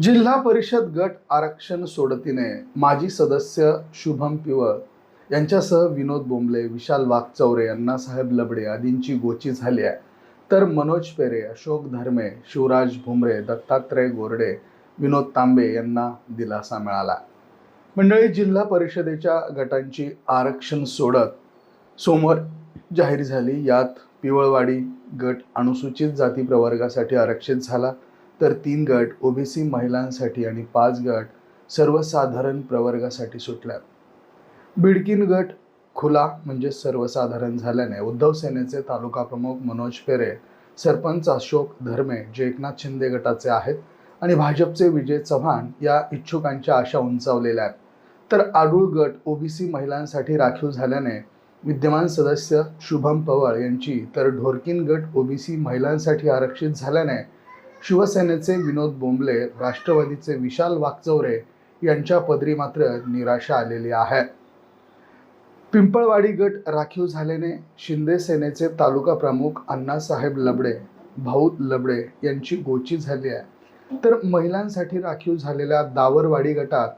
जिल्हा परिषद गट आरक्षण सोडतीने माजी सदस्य शुभम पिवळ यांच्यासह विनोद बोंबले विशाल वाघचौरे अण्णासाहेब लबडे आदींची गोची झाली आहे. तर मनोज पेरे अशोक धर्मे शिवराज भुमरे दत्तात्रय गोरडे विनोद तांबे यांना दिलासा मिळाला. मंडळी जिल्हा परिषदेच्या गटांची आरक्षण सोडत सोमवार जाहीर झाली. यात पिवळवाडी गट अनुसूचित जाती प्रवर्गासाठी आरक्षित झाला. तर तीन गट ओबीसी महिलांसाठी आणि पाच गट सर्वसाधारण प्रवर्गासाठी सुटल्यात. बिडकीन गट खुला म्हणजे सर्वसाधारण झाल्याने उद्धव सेनेचे तालुका प्रमुख मनोज पेरे सरपंच अशोक धर्मे जे एकनाथ शिंदे गटाचे आहेत आणि भाजपचे विजय चव्हाण या इच्छुकांच्या आशा उंचावलेल्या आहेत. तर आडूळ गट ओबीसी महिलांसाठी राखीव झाल्याने विद्यमान सदस्य शुभम पवार यांची तर ढोरकीन गट ओबीसी महिलांसाठी आरक्षित झाल्याने शिवसेनेचे विनोद बोंबले राष्ट्रवादीचे विशाल वाकचौरे यांच्या पदरी मात्र निराशा आलेली आहे. पिंपळवाडी गट राखीव झाल्याने शिंदे सेनेचे तालुका प्रमुख अण्णासाहेब लबडे भाऊ लबडे यांची गोची झाली आहे. तर महिलांसाठी राखीव झालेल्या दावरवाडी गटात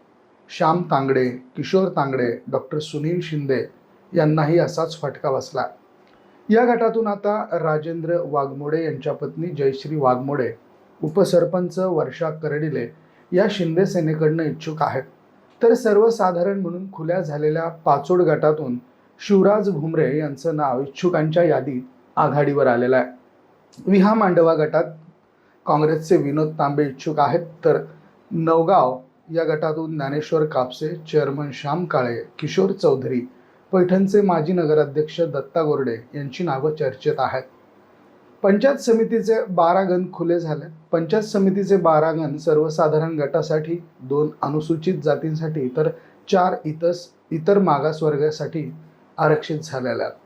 श्याम तांगडे किशोर तांगडे डॉक्टर सुनील शिंदे यांनाही असाच फटका बसला. या गटातून आता राजेंद्र वाघमोडे यांच्या पत्नी जयश्री वाघमोडे उपसरपंच वर्षा करडिले या शिंदे सेनेकडनं इच्छुक आहेत. तर सर्वसाधारण म्हणून खुल्या झालेल्या पाचोड गटातून शिवराज भुमरे यांचं नाव इच्छुकांच्या यादीत आघाडीवर आलेलं आहे. विहा मांडवा गटात काँग्रेसचे विनोद तांबे इच्छुक आहेत. तर नवगाव या गटातून ज्ञानेश्वर कापसे चेअरमन श्याम काळे किशोर चौधरी पैठणचे माजी नगराध्यक्ष दत्ता गोरडे यांची नावं चर्चेत आहेत. पंचायत समितीचे बारा गण खुले झाले. पंचायत समितीचे बारा गण सर्वसाधारण गटासाठी दोन अनुसूचित जातींसाठी तर चार इतर इतर मागासवर्गासाठी आरक्षित झालेल्या आहेत.